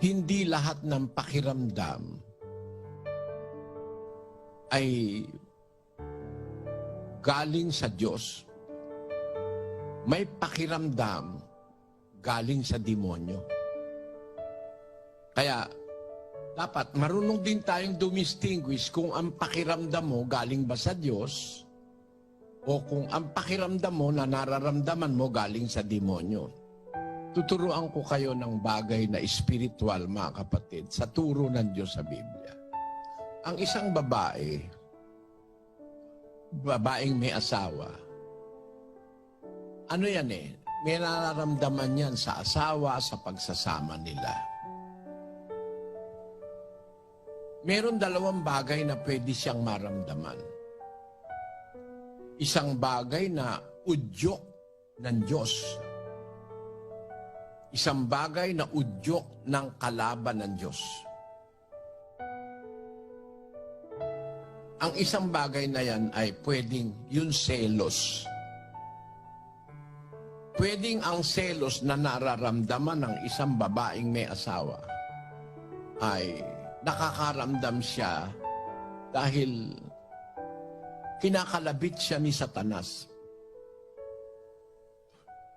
hindi lahat ng pakiramdam ay galing sa Diyos. May pakiramdam galing sa demonyo. Kaya, dapat marunong din tayong dumistinguish kung ang pakiramdam mo galing ba sa Diyos o kung ang pakiramdam mo na nararamdaman mo galing sa demonyo. Tuturuan ko kayo ng bagay na spiritual, mga kapatid, sa turo ng Diyos sa Biblia. Ang isang babae, babaeng may asawa, ano yan eh, may nararamdaman yan sa asawa, sa pagsasama nila. Meron dalawang bagay na pwede siyang maramdaman. Isang bagay na udyok ng Diyos. Isang bagay na udyok ng kalaban ng Diyos. Ang isang bagay na yan ay pwedeng yung selos. Pwedeng ang selos na nararamdaman ng isang babaeng may asawa ay nakakaramdam siya dahil kinakalabit siya ni Satanas.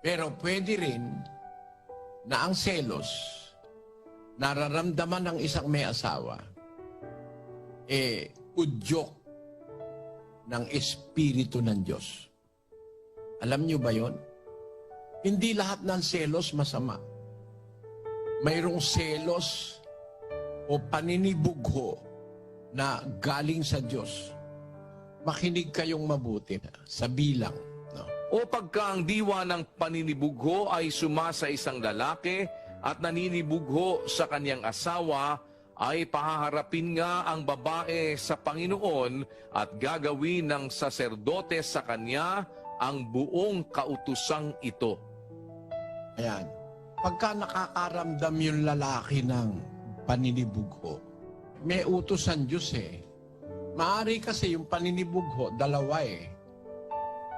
Pero pwede rin na ang selos nararamdaman ng isang may asawa eh udyok ng Espiritu ng Diyos. Alam niyo ba yon? Hindi lahat ng selos masama. Mayroong selos o paninibugho na galing sa Diyos. Makinig kayong mabuti sa bilang. O pagka ang diwa ng paninibugho ay suma sa isang lalaki at naninibugho sa kanyang asawa, ay pahaharapin nga ang babae sa Panginoon at gagawin ng saserdote sa kanya ang buong kautusang ito. Ayan. Pagka nakakaramdam yung lalaki ng paninibugho, may utos ang Diyos eh. Maari kasi yung paninibugho, dalawa eh.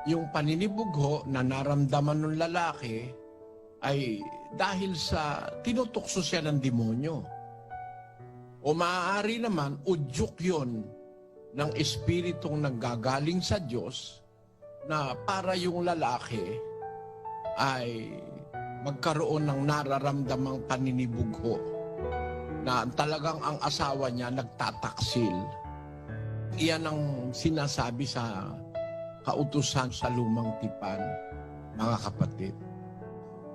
Yung paninibugho na naramdaman ng lalaki ay dahil sa tinutukso siya ng demonyo. O maaari naman, udyok yon ng espiritong nanggagaling sa Diyos na para yung lalaki ay magkaroon ng nararamdamang paninibugho na talagang ang asawa niya nagtataksil. Iyan ang sinasabi sa kautusan sa lumang tipan, mga kapatid.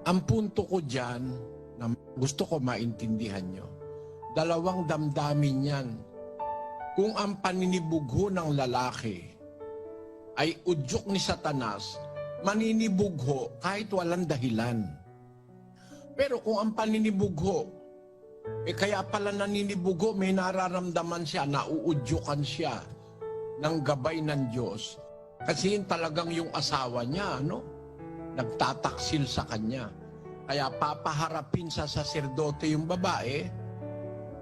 Ang punto ko dyan, na gusto ko maintindihan nyo, dalawang damdamin yan. Kung ang paninibugho ng lalaki ay udyok ni Satanas, maninibugho kahit walang dahilan. Pero kung ang paninibugho, eh kaya pala naninibugho, may nararamdaman siya, nauudyokan siya ng gabay ng Diyos. Kasi yun talagang yung asawa niya, ano? Nagtataksil sa kanya. Kaya papaharapin sa saserdote yung babae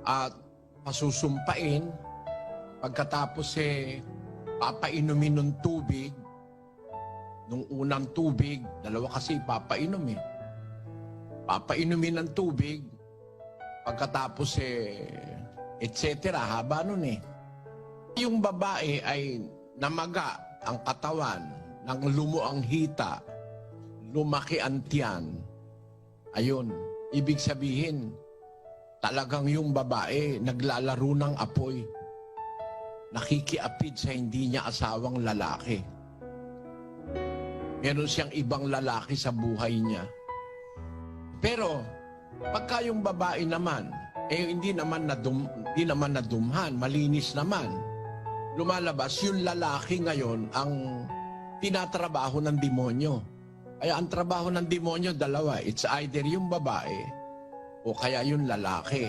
at pasusumpain. Pagkatapos eh, papainumin ng tubig. Nung unang tubig, dalawa kasi papainom eh. Papainumin ng tubig. Pagkatapos eh, etc. Haba nun eh. Yung babae ay namaga ang katawan, nang lumo ang hita, lumaki ang tiyan. Ayun, ibig sabihin, talagang yung babae naglalaro ng apoy. Nakikiapid sa hindi niya asawang lalaki. Meron siyang ibang lalaki sa buhay niya. Pero, pagka yung babae naman, eh hindi naman nadum, hindi naman nadumhan, malinis naman. Lumalabas yung lalaki ngayon ang tinatrabaho ng demonyo. Kaya ang trabaho ng demonyo dalawa, it's either yung babae o kaya yung lalaki.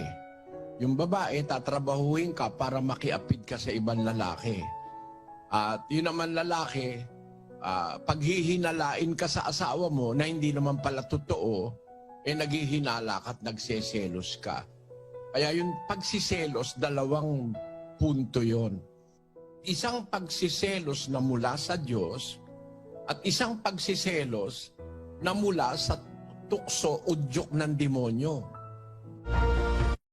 Yung babae, tatrabahuin ka para makiapid ka sa ibang lalaki. At yun naman lalaki, ah, paghihinalain ka sa asawa mo na hindi naman pala totoo, eh naghihinala ka at nagseselos ka. Kaya yung pagsiselos, dalawang punto yon. Isang pagsiselos na mula sa Diyos at isang pagsiselos na mula sa tukso, udyok ng demonyo.